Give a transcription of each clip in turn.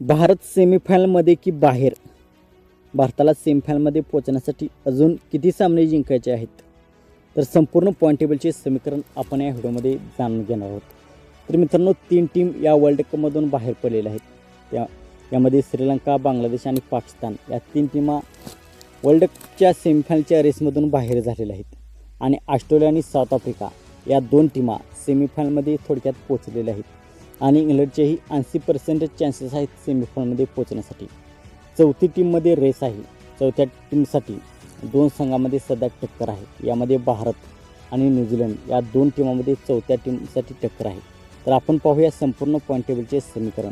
भारत सेमीफायनलमध्ये की बाहेर? भारताला सेमीफायनलमध्ये पोहोचण्यासाठी अजून किती सामने जिंकायचे आहेत? तर संपूर्ण पॉईंट टेबलचे समीकरण आपण या व्हिडिओमध्ये जाणून घेणार आहोत. तर मित्रांनो तीन टीम या वर्ल्ड कपमधून बाहेर पडलेल्या आहेत. त्या यामध्ये श्रीलंका बांगलादेश आणि पाकिस्तान या तीन टीमा वर्ल्ड कपच्या सेमीफायनलच्या रेसमधून बाहेर झालेल्या आहेत. आणि ऑस्ट्रेलिया आणि साऊथ आफ्रिका या दोन टीमा सेमीफायनलमध्ये थोडक्यात पोचलेल्या आहेत. आणि इंग्लंडचेही ऐंशी पर्सेंट चान्सेस आहेत सेमीफायनलमध्ये पोहोचण्यासाठी. चौथी टीममध्ये रेस आहे. चौथ्या टीमसाठी दोन संघामध्ये सध्या टक्कर आहे. यामध्ये भारत आणि न्यूझीलंड या दोन टीमामध्ये चौथ्या टीमसाठी टक्कर आहे. तर आपण पाहूया संपूर्ण पॉईंट टेबलचे समीकरण.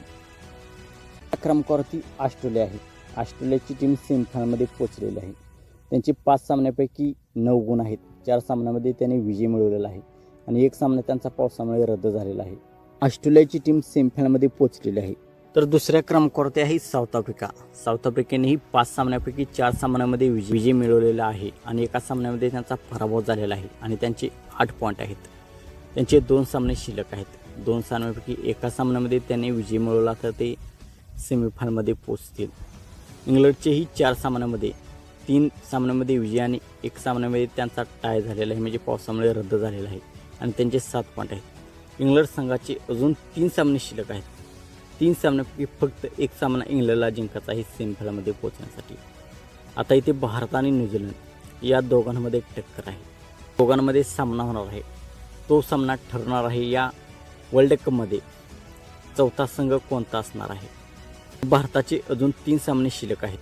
क्रमांकावरती ऑस्ट्रेलिया आहे. ऑस्ट्रेलियाची टीम सेमीफायनलमध्ये पोहोचलेली आहे. त्यांचे पाच सामन्यापैकी नऊ गुण आहेत. चार सामन्यामध्ये त्यांनी विजय मिळवलेला आहे. आणि एक सामना त्यांचा पावसामुळे रद्द झालेला आहे. ऑस्ट्रेलियाची टीम सेमीफायनलमध्ये पोहोचलेली आहे. तर दुसऱ्या क्रमांकावरती आहे साऊथ आफ्रिका. साऊथ आफ्रिकेनेही पाच सामन्यापैकी चार सामन्यामध्ये विजय विजय मिळवलेला आहे आणि एका सामन्यामध्ये त्यांचा पराभव झालेला आहे आणि त्यांचे आठ पॉईंट आहेत. त्यांचे दोन सामने शिल्लक आहेत. दोन सामन्यापैकी एका सामन्यामध्ये त्यांनी विजय मिळवला तर ते सेमीफायनलमध्ये पोचतील इंग्लंडचेही चार सामन्यामध्ये तीन सामन्यामध्ये विजय आणि एक सामन्यामध्ये त्यांचा टाय झालेला आहे. म्हणजे पावसामुळे रद्द झालेला आहे. आणि त्यांचे सात पॉईंट आहेत. इंग्लंड संघाचे अजून तीन सामने शिल्लक आहेत. तीन सामन्यापैकी फक्त एक सामना इंग्लंडला जिंकायचा आहे सेमीफायनलमध्ये पोहोचण्यासाठी. आता इथे भारत आणि न्यूझीलंड या दोघांमध्ये एक टक्कर आहे. दोघांमध्ये सामना होणार आहे. तो सामना ठरणार आहे या वर्ल्ड कपमध्ये. चौथा संघ कोणता असणार आहे? भारताचे अजून तीन सामने शिल्लक आहेत.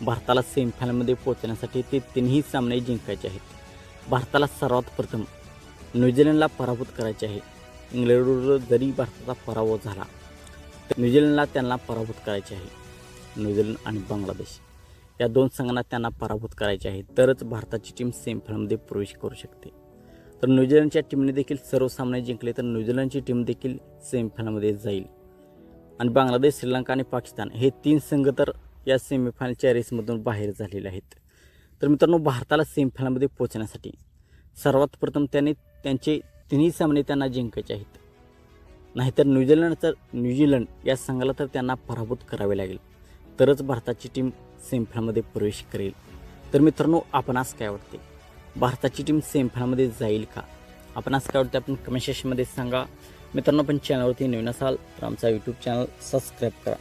भारताला सेमीफायनलमध्ये पोहोचण्यासाठी ते तिन्ही सामने जिंकायचे आहेत. भारताला सर्वात प्रथम न्यूझीलंडला पराभूत करायचे आहे. इंग्लंडवर जरी भारताचा पराभव झाला तर न्यूझीलंडला त्यांना पराभूत करायचे आहे. न्यूझीलंड आणि बांगलादेश या दोन संघांना त्यांना पराभूत करायचे आहे. तरच भारताची टीम सेमीफायनलमध्ये प्रवेश करू शकते. तर न्यूझीलंडच्या टीमने देखील सर्व सामने जिंकले तर न्यूझीलंडची टीम देखील सेमीफायनलमध्ये जाईल. आणि बांगलादेश श्रीलंका आणि पाकिस्तान हे तीन संघ तर या सेमीफायनलच्या रेसमधून बाहेर झालेले आहेत. तर मित्रांनो भारताला सेमीफायनलमध्ये पोहोचण्यासाठी सर्वात प्रथम त्याने त्यांचे तिन्ही सामने त्यांना जिंकायचे आहेत. नाहीतर न्यूझीलंडचं न्यूझीलंड या संघाला तर त्यांना पराभूत करावे लागेल. तरच भारताची टीम सेमीफायनलमध्ये प्रवेश करेल. तर मित्रांनो आपणास काय वाटते? भारताची टीम सेमीफायनलमध्ये जाईल का? आपणास काय वाटते? आपण कमेंट सेक्शनमध्ये सांगा. मित्रांनो पण चॅनलवरती नवीन असाल तर आमचा यूट्यूब चॅनल सबस्क्राईब करा.